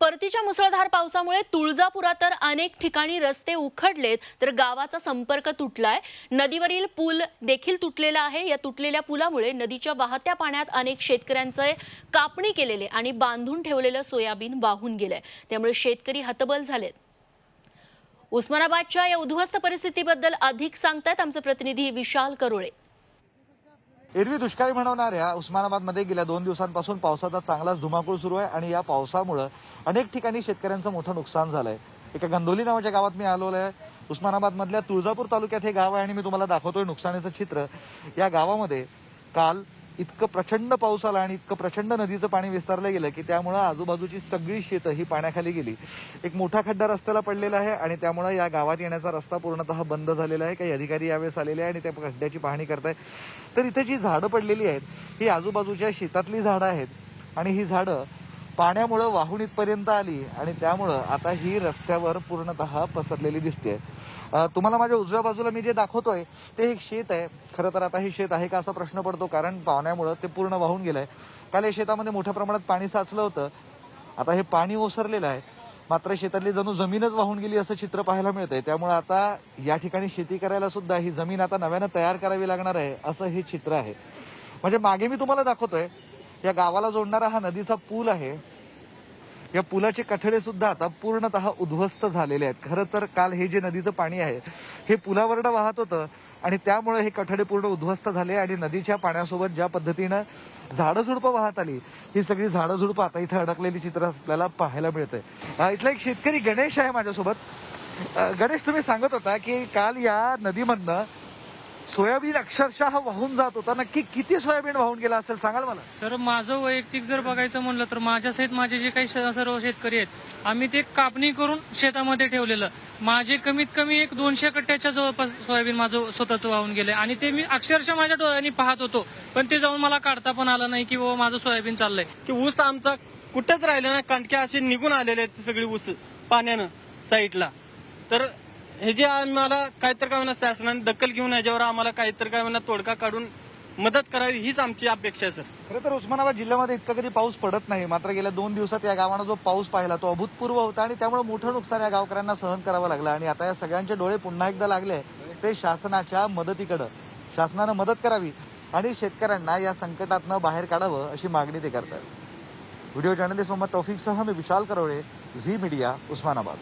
परतीच्या मुसळधार पावसामुळे तुळजापुरात तर अनेक ठिकाणी रस्ते उखडलेत तर गावाचा संपर्क तुटलाय. नदीवरील पूल देखील तुटलेला आहे. या तुटलेल्या पुलामुळे नदीच्या वाहत्या पाण्यात अनेक शेतकऱ्यांचे कापणी केलेले आणि बांधून ठेवलेलं सोयाबीन वाहून गेलंय. त्यामुळे शेतकरी हतबल झालेत. उस्मानाबादच्या या उद्ध्वस्त परिस्थितीबद्दल अधिक सांगतायत आमचे प्रतिनिधी विशाल करोळे. एरवी दुष्काळी म्हणवणाऱ्या उस्मानाबादमध्ये गेल्या दोन दिवसांपासून पावसाचा चांगलाच धुमाकूळ सुरू आहे आणि या पावसामुळं अनेक ठिकाणी शेतकऱ्यांचं मोठं नुकसान झालंय. एका गंदोली नावाच्या गावात मी आलो आहे उस्मानाबादमधल्या तुळजापूर तालुक्यात हे गाव आहे आणि मी तुम्हाला दाखवतोय नुकसानीचं चित्र. या गावामध्ये काल इतकं प्रचंड पाऊस आला आणि इतकं प्रचंड नदीचं पाणी विस्तारलं गेलं की त्यामुळं आजूबाजूची सगळी शेतं ही पाण्याखाली गेली. एक मोठा खड्डा रस्त्याला पडलेला आहे आणि त्यामुळं या गावात येण्याचा रस्ता पूर्णतः बंद झालेला आहे. काही अधिकारी यावेळेस आलेले आहे आणि त्या खड्ड्याची पाहणी करताय तर इथे जी झाडं पडलेली आहेत ही आजूबाजूच्या शेतातली झाडं आहेत आणि ही झाडं पाण्यामुळं वाहून इथपर्यंत आली आणि त्यामुळं आता ही रस्त्यावर पूर्णतः पसरलेली दिसते. तुम्हाला माझ्या उजव्या बाजूला मी जे दाखवतोय ते एक शेत आहे. खरं तर आता हे शेत आहे का असा प्रश्न पडतो कारण पाण्यामुळं ते पूर्ण वाहून गेलंय. काल या शेतामध्ये मोठ्या प्रमाणात पाणी साचलं होतं. आता हे पाणी ओसरलेलं आहे. मात्र शेतातली जणू जमीनच वाहून गेली असं चित्र पाहायला मिळतंय. त्यामुळे आता या ठिकाणी शेती करायला सुद्धा ही जमीन आता नव्यानं तयार करावी लागणार आहे असं हे चित्र आहे. म्हणजे मागे मी तुम्हाला दाखवतोय या गावाला जोडणारा हा नदीचा पूल आहे. या पुलाचे कठडे सुद्धा आता पूर्णतः उद्ध्वस्त झालेले आहेत. खरं तर काल हे जे नदीचं पाणी आहे हे पुलावरनं वाहत होतं आणि त्यामुळे हे कठडे पूर्ण उद्ध्वस्त झाले आणि नदीच्या पाण्यासोबत ज्या पद्धतीनं झाडझुडपं वाहत आली ही सगळी झाडझुडपं आता इथं अडकलेली चित्र आपल्याला पाहायला मिळतंय. इथला एक शेतकरी गणेश आहे माझ्यासोबत. गणेश तुम्ही सांगत होता की काल या नदीमधनं सोयाबीन अक्षरशः वाहून जात होता. नक्की किती सोयाबीन वाहून गेला असेल सांगाल मला? सर माझं वैयक्तिक जर बघायचं म्हणलं तर माझ्या सहित माझे जे काही सर्व शेतकरी आहेत आम्ही ते कापणी करून शेतामध्ये ठेवलेलं. माझे कमीत कमी एक दोनशे कट्ट्याच्या जवळपास सोयाबीन माझं स्वतःच वाहून गेलंय. आणि ते मी अक्षरशः माझ्या डोळ्यांनी पाहत होतो. पण ते जाऊन मला काढता पण आलं नाही की बाबा माझं सोयाबीन चाललंय. की ऊस आमचा कुठेच राहिला नाही. कणक्या असे निघून आलेले आहेत सगळी ऊस पाण्यानं साईडला. तर हे जे आम्हाला काहीतरी काय म्हणा शासनाने दखल घेऊन याच्यावर आम्हाला काहीतरी काय म्हणा तोडका काढून मदत करावी हीच आमची अपेक्षा आहे सर. खरं तर उस्मानाबाद जिल्ह्यामध्ये इतका कधी पाऊस पडत नाही. मात्र गेल्या दोन दिवसात या गावानं जो पाऊस पाहिला तो अभूतपूर्व होता आणि त्यामुळे मोठं नुकसान या गावकऱ्यांना सहन करावं लागलं. आणि आता या सगळ्यांचे डोळे पुन्हा एकदा लागले ते शासनाच्या मदतीकडं. शासनानं मदत करावी आणि शेतकऱ्यांना या संकटातनं बाहेर काढावं अशी मागणी ते करतात. व्हिडिओ जर्नलिस्ट मोहम्मद तौफिकसह मी विशाल करोळे झी मीडिया उस्मानाबाद.